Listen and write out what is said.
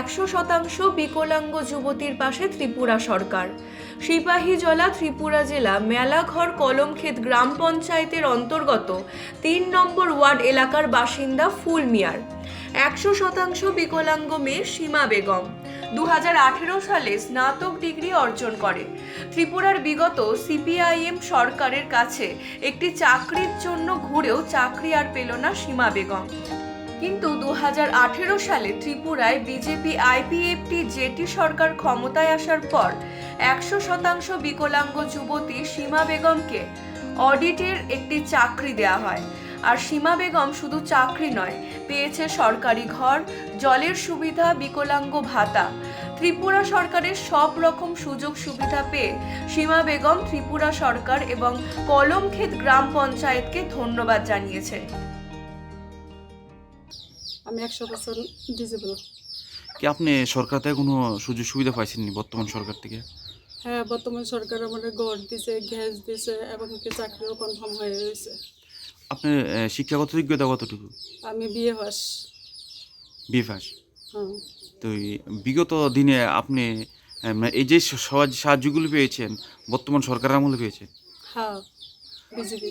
একশো শতাংশ বিকলাঙ্গ যুবতীর পাশে ত্রিপুরা সরকার। সিপাহীজলা ত্রিপুরা জেলা মেলাঘর কলমক্ষেত গ্রাম পঞ্চায়েতের অন্তর্গত তিন নম্বর ওয়ার্ড এলাকার বাসিন্দা ফুল মিয়ার। একশো শতাংশ বিকলাঙ্গ মেয়ে সীমা বেগম। দু হাজার আঠেরো সালে স্নাতক ডিগ্রি অর্জন করে। ত্রিপুরার বিগত সিপিআইএম সরকারের কাছে একটি চাকরির জন্য ঘুরেও চাকরি আর পেল না সীমা বেগম। কিন্তু দু হাজার আঠেরো সালে ত্রিপুরায় বিজেপি আইপিএফটি জেটি সরকার ক্ষমতায় আসার পর একশো শতাংশ বিকলাঙ্গ যুবতী সীমা বেগমকে অডিটের একটি চাকরি দেওয়া হয়। আর সীমা বেগম শুধু চাকরি নয়, পেয়েছে সরকারি ঘর, জলের সুবিধা, বিকলাঙ্গ ভাতা। ত্রিপুরা সরকারের সব রকম সুযোগ সুবিধা পেয়ে সীমা বেগম ত্রিপুরা সরকার এবং কলমক্ষেত গ্রাম পঞ্চায়েতকে ধন্যবাদ জানিয়েছে আমি একশো বছর ডিজেবল। কি আপনি সরকার থেকে কোনো সুযোগ সুবিধা পাইছেননি বর্তমান সরকার থেকে? হ্যাঁ বর্তমান সরকার আমাদের ঘর দিছে গ্যাস দিছে এবং কি চাকরিও কনফার্ম হয়ে রয়েছে আপনার আহ, শিক্ষাগত যোগ্যতা কতটুকু? আমি বিয়ে পাস। BA pass? হ্যাঁ। তো এই বিগত দিনে আপনি আহ, মানে এই যে সহজ সাহায্যগুলো পেয়েছেন বর্তমান সরকারের আমলে পেয়েছেন? হ্যাঁ বিজেপি।